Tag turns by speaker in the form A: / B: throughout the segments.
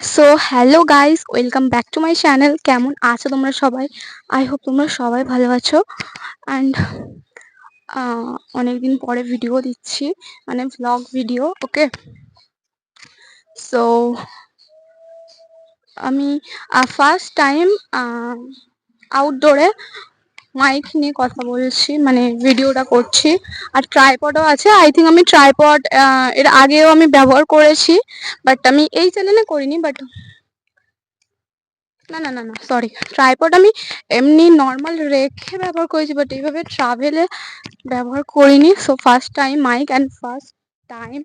A: So hello guys welcome back to my channel কেমন আছো তোমরা সবাই? আই হোপ তোমরা সবাই ভালো আছো. অ্যান্ড অনেকদিন পরে ভিডিও দিচ্ছি মানে ভ্লগ ভিডিও ওকে সো আমি ফার্স্ট টাইম আউটডোরে মাইক নিয়ে কথা বলছি মানে ভিডিওটা করছি। আর ট্রাইপডও আছে আই থিঙ্ক আমি ট্রাইপড এর আগেও আমি ব্যবহার করেছি বাট আমি এই চ্যানেলে করিনি বাট না না না না সরি ট্রাইপড আমি এমনি নর্মাল রেখে ব্যবহার করেছি বাট এইভাবে ট্রাভেলে ব্যবহার করিনি। So first time mic and first time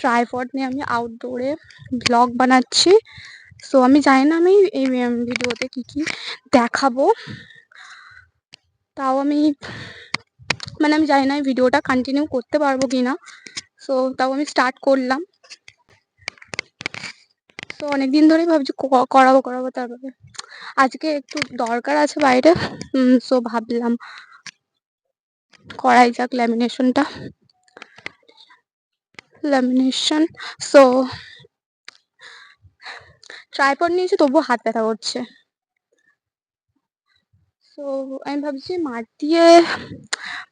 A: tripod নিয়ে আমি আউটডোরে ব্লগ বানাচ্ছি। সো আমি জানি না আমি এই ভিডিওতে কি কি দেখাবো। তাও আমি মানে আমি জানি না ভিডিওটা কন্টিনিউ করতে পারব কি না সো তাও আমি স্টার্ট করলাম। তো অনেকদিন ধরেই ভাবছি করাবো করাবো তারপরে। আজকে একটু দরকার আছে বাইরে। সো ভাবলাম করাই যাক ল্যামিনেশনটা ল্যামিনেশন সো ট্রাইপড নিয়েছি তবুও হাত ব্যথা করছে। তো আমি ভাবছি মাঠ দিয়ে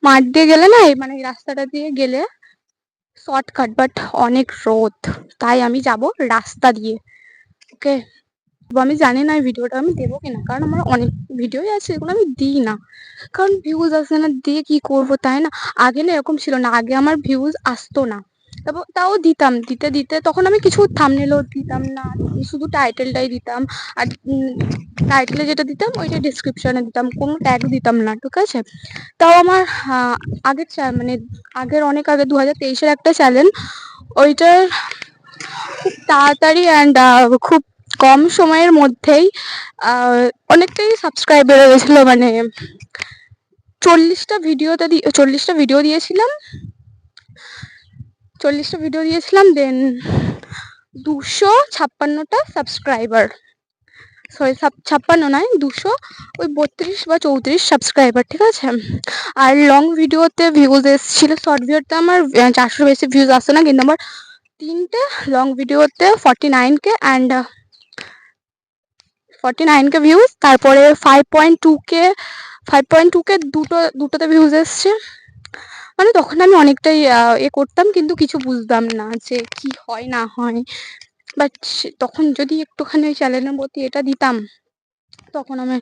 A: মাঠ দিয়ে গেলে না মানে রাস্তাটা দিয়ে গেলে শর্টকাট বাট অনেক রোদ। তাই আমি যাব রাস্তা দিয়ে ওকে আমি জানি না ভিডিওটা আমি দেবো কিনা, কারণ আমার অনেক ভিডিওই আছে, এগুলো আমি দিই না। কারণ ভিউজ আসে না, দিয়ে কি করব তাই না? আগে না এরকম ছিল না, আগে আমার ভিউজ আসতো না। এবং তাও দিতাম, দিতে দিতে তখন আমি কিছু থামনেলও দিতাম না, শুধু টাইটেলটাই দিতাম। আর টাইটেলে যেটা দিতাম ওইটা ডিসক্রিপশনে দিতাম, কোনো ট্যাগ দিতাম না, ঠিক আছে? তাও আমার আগের মানে আগের অনেক আগে দু হাজার তেইশের একটা চ্যানেল ওইটার খুব তাড়াতাড়ি অ্যান্ড খুব কম সময়ের মধ্যেই অনেকটাই সাবস্ক্রাইব বেড়ে গেছিল মানে চল্লিশটা ভিডিওতে চল্লিশটা ভিডিও দিয়েছিলাম। চল্লিশটা ভিডিও দিয়েছিলাম দেন দুশো ছাপ্পান্নটা সাবস্ক্রাইবার সরি ছাপ্পান্ন নয়, দুশো ওই বত্রিশ বা চৌত্রিশ সাবস্ক্রাইবার ঠিক আছে? আর লং ভিডিওতে ভিউজ এসেছিল শর্ট ভিডিওতে আমার চারশোর বেশি ভিউজ আসে না, কিন্তু আমার তিনটে লং ভিডিওতে forty nine K and forty nine K views তারপরে five point two K five point two K দুটো, দুটোতে ভিউজ এসছে। মানে তখন আমি অনেকটাই এ করতাম কিন্তু কিছু বুঝতাম না যে কি হয় না হয়। বাট তখন যদি একটুখানি ওই চ্যানেলের প্রতি এটা দিতাম তখন আমি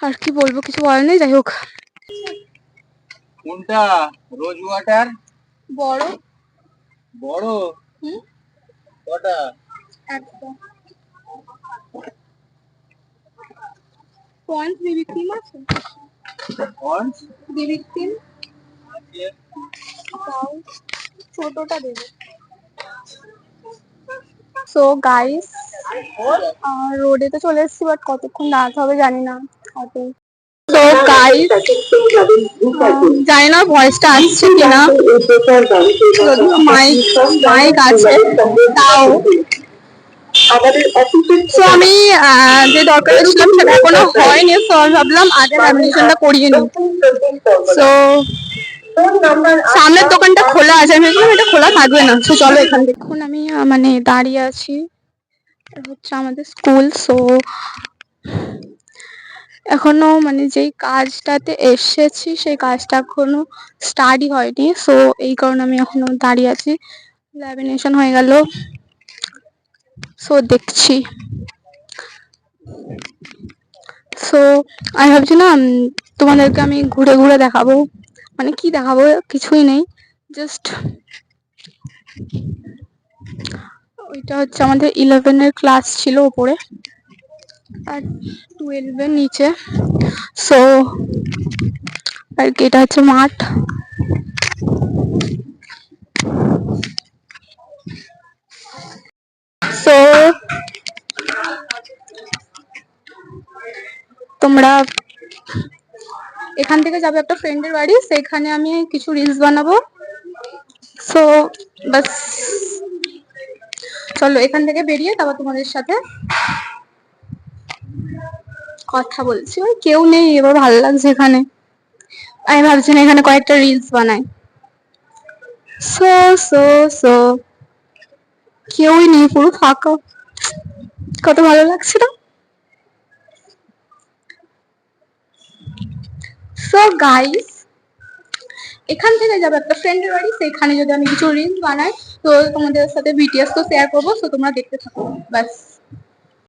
A: আর কি বলব কিছু বলার নেই যাই হোক।
B: কোনটা? Rose water?
A: বড়।
B: বড়?
A: হুম?
B: কটা?
A: একটা। পয়েন্ট বিবি ক্রিম আছে? পয়েন্ট
B: আছে
A: ছোটটা দেবে। সো গাইস রোডে তো চলে এসেছি বাট কতক্ষণ দাঁড়াতে হবে জানি না। অটো তো গাইস জানি না ভয়েসটা আসছে কিনা। যদিও মাইক মাইক আছে, তাও। তো আমি যে দরকার ছিলাম সেটা এখনও হয়নি তো ভাবলাম আগে ল্যামিনেশনটা করিয়ে নিই। তো সামনের দোকানটা খোলা আছে, আমি ভেবেছিলাম এটা খোলা থাকবে না, তো চলো এখান থেকে। এখন আমি মানে দাঁড়িয়ে আছি হচ্ছে আমাদের স্কুল সো এখনও মানে যেই কাজটাতে এসেছি, সেই কাজটা এখনও স্টার্টই হয়নি সো এই কারণে আমি এখনও দাঁড়িয়ে আছি ল্যামিনেশন হয়ে গেল সো দেখছি। সো আমি ভাবছি না তোমাদেরকে আমি ঘুরে ঘুরে দেখাবো। মানে কি দেখাবো, কিছুই নেই। জাস্ট ওইটা হচ্ছে আমাদের ইলেভেনের ক্লাস ছিল ওপরে আর টুয়েলভের নিচে। সো আর কি, এটা হচ্ছে মাঠ। সো তোমরা এখান থেকে যাবে একটা ফ্রেন্ডের বাড়ি, সেখানে আমি কিছু রিলস বানাবো। সো বাস। চলো, এখান থেকে বেরিয়ে তারপর তোমাদের সাথে কথা বলছি। ওই কেউ নেই, এবার ভালো লাগছে এখানে। আমি ভাবছি না এখানে কয়েকটা রিলস বানাই। সো সো সো কেউই নেই, পুরো ফাঁকা। কত ভালো লাগছে না সো গাইস এখান থেকে যাবে একটা ফ্রেন্ডের বাড়ি সেখানে যদি আমি কিছু রিলস বানাই, তো তোমাদের সাথে বিটিএস তো শেয়ার করব তো তোমরা দেখতে থাকো, ব্যাস।